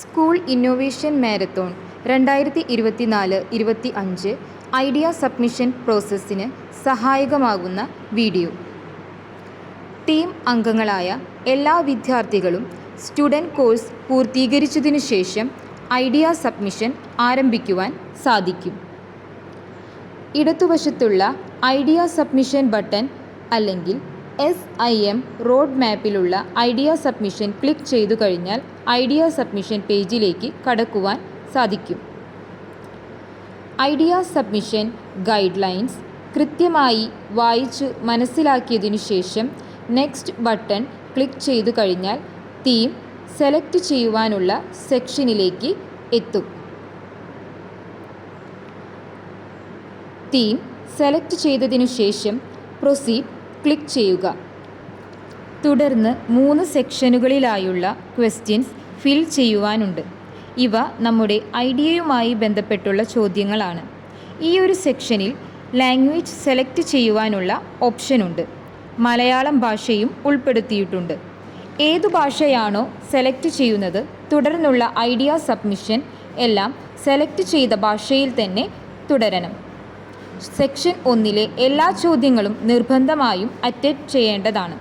School innovation marathon രണ്ടായിരത്തി ഇരുപത്തിനാല് ഇരുപത്തി അഞ്ച് ഐഡിയ സബ്മിഷൻ പ്രോസസ്സിന് സഹായകമാകുന്ന വീഡിയോ. ടീം അംഗങ്ങളായ എല്ലാ വിദ്യാർത്ഥികളും സ്റ്റുഡന്റ് കോഴ്സ് പൂർത്തീകരിച്ചതിനു ശേഷം ഐഡിയ സബ്മിഷൻ ആരംഭിക്കുവാൻ സാധിക്കും. ഇടതുവശത്തുള്ള ഐഡിയ സബ്മിഷൻ ബട്ടൺ അല്ലെങ്കിൽ എസ് ഐ എം റോഡ് മാപ്പിലുള്ള ഐഡിയ സബ്മിഷൻ ക്ലിക്ക് ചെയ്തു കഴിഞ്ഞാൽ ഐഡിയ സബ്മിഷൻ പേജിലേക്ക് കടക്കുവാൻ സാധിക്കും. ഐഡിയ സബ്മിഷൻ ഗൈഡ് ലൈൻസ് കൃത്യമായി വായിച്ച് മനസ്സിലാക്കിയതിനു ശേഷം നെക്സ്റ്റ് ബട്ടൺ ക്ലിക്ക് ചെയ്തു കഴിഞ്ഞാൽ തീം സെലക്ട് ചെയ്യുവാനുള്ള സെക്ഷനിലേക്ക് എത്തും. തീം സെലക്ട് ചെയ്തതിനു ശേഷം പ്രൊസീഡ് ക്ലിക്ക് ചെയ്യുക. തുടർന്ന് മൂന്ന് സെക്ഷനുകളിലായുള്ള ക്വസ്റ്റ്യൻസ് ഫിൽ ചെയ്യുവാനുണ്ട്. ഇവ നമ്മുടെ ഐഡിയയുമായി ബന്ധപ്പെട്ടുള്ള ചോദ്യങ്ങളാണ്. ഈ ഒരു സെക്ഷനിൽ ലാംഗ്വേജ് സെലക്ട് ചെയ്യുവാനുള്ള ഓപ്ഷനുണ്ട്. മലയാളം ഭാഷയും ഉൾപ്പെടുത്തിയിട്ടുണ്ട്. ഏതു ഭാഷയാണോ സെലക്ട് ചെയ്യുന്നത് തുടർന്നുള്ള ഐഡിയ സബ്മിഷൻ എല്ലാം സെലക്ട് ചെയ്ത ഭാഷയിൽ തന്നെ തുടരണം. സെക്ഷൻ ഒന്നിലെ എല്ലാ ചോദ്യങ്ങളും നിർബന്ധമായും അറ്റൻഡ് ചെയ്യേണ്ടതാണ്.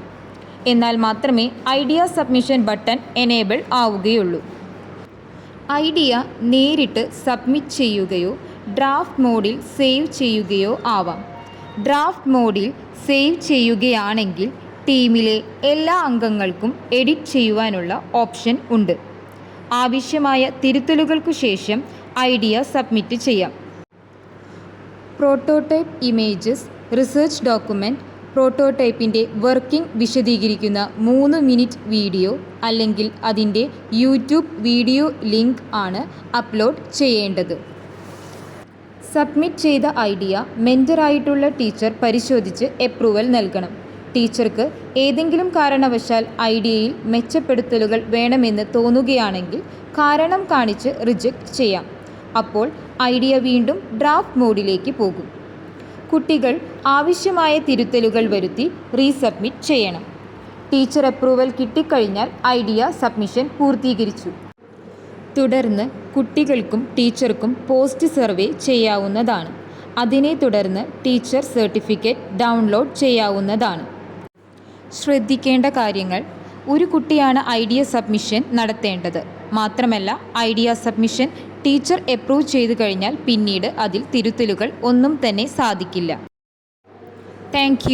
എന്നാൽ മാത്രമേ ഐഡിയ സബ്മിഷൻ ബട്ടൺ എനേബിൾ ആവുകയുള്ളൂ. ഐഡിയ നേരിട്ട് സബ്മിറ്റ് ചെയ്യുകയോ ഡ്രാഫ്റ്റ് മോഡിൽ സേവ് ചെയ്യുകയോ ആവാം. ഡ്രാഫ്റ്റ് മോഡിൽ സേവ് ചെയ്യുകയാണെങ്കിൽ ടീമിലെ എല്ലാ അംഗങ്ങൾക്കും എഡിറ്റ് ചെയ്യുവാനുള്ള ഓപ്ഷൻ ഉണ്ട്. ആവശ്യമായ തിരുത്തലുകൾക്കു ശേഷം ഐഡിയ സബ്മിറ്റ് ചെയ്യാം. പ്രോട്ടോടൈപ്പ് ഇമേജസ് റിസർച്ച് ഡോക്യുമെന്റ് പ്രോട്ടോടൈപ്പിന്റെ വർക്കിംഗ് വിശദീകരിക്കുന്ന മൂന്ന് മിനിറ്റ് വീഡിയോ അല്ലെങ്കിൽ അതിന്റെ യൂട്യൂബ് വീഡിയോ ലിങ്ക് ആണ് അപ്ലോഡ് ചെയ്യേണ്ടത്. സബ്മിറ്റ് ചെയ്ത ഐഡിയ മെന്ററായിട്ടുള്ള ടീച്ചർ പരിശോധിച്ച് അപ്രൂവൽ നൽകണം. ടീച്ചർക്ക് ഏതെങ്കിലും കാരണവശാൽ ഐഡിയയിൽ മെച്ചപ്പെടുത്തലുകൾ വേണമെന്ന് തോന്നുകയാണെങ്കിൽ കാരണം കാണിച്ച് റിജക്റ്റ് ചെയ്യാം. അപ്പോൾ ഐഡിയ വീണ്ടും ഡ്രാഫ്റ്റ് മോഡിലേക്ക് പോകും. കുട്ടികൾ ആവശ്യമായ തിരുത്തലുകൾ വരുത്തി റീസബ്മിറ്റ് ചെയ്യണം. ടീച്ചർ അപ്രൂവൽ കിട്ടിക്കഴിഞ്ഞാൽ ഐഡിയ സബ്മിഷൻ പൂർത്തീകരിച്ചു. തുടർന്ന് കുട്ടികൾക്കും ടീച്ചർക്കും പോസ്റ്റ് സർവേ ചെയ്യാവുന്നതാണ്. അതിനെ തുടർന്ന് ടീച്ചർ സർട്ടിഫിക്കറ്റ് ഡൗൺലോഡ് ചെയ്യാവുന്നതാണ്. ശ്രദ്ധിക്കേണ്ട കാര്യങ്ങൾ. ഒരു കുട്ടിയാണ് ഐഡിയ സബ്മിഷൻ നടത്തേണ്ടത്. മാത്രമല്ല ഐഡിയ സബ്മിഷൻ ടീച്ചർ അപ്രൂവ് ചെയ്തു കഴിഞ്ഞാൽ പിന്നീട് അതിൽ തിരുത്തലുകൾ ഒന്നും തന്നെ സാധിക്കില്ല. താങ്ക്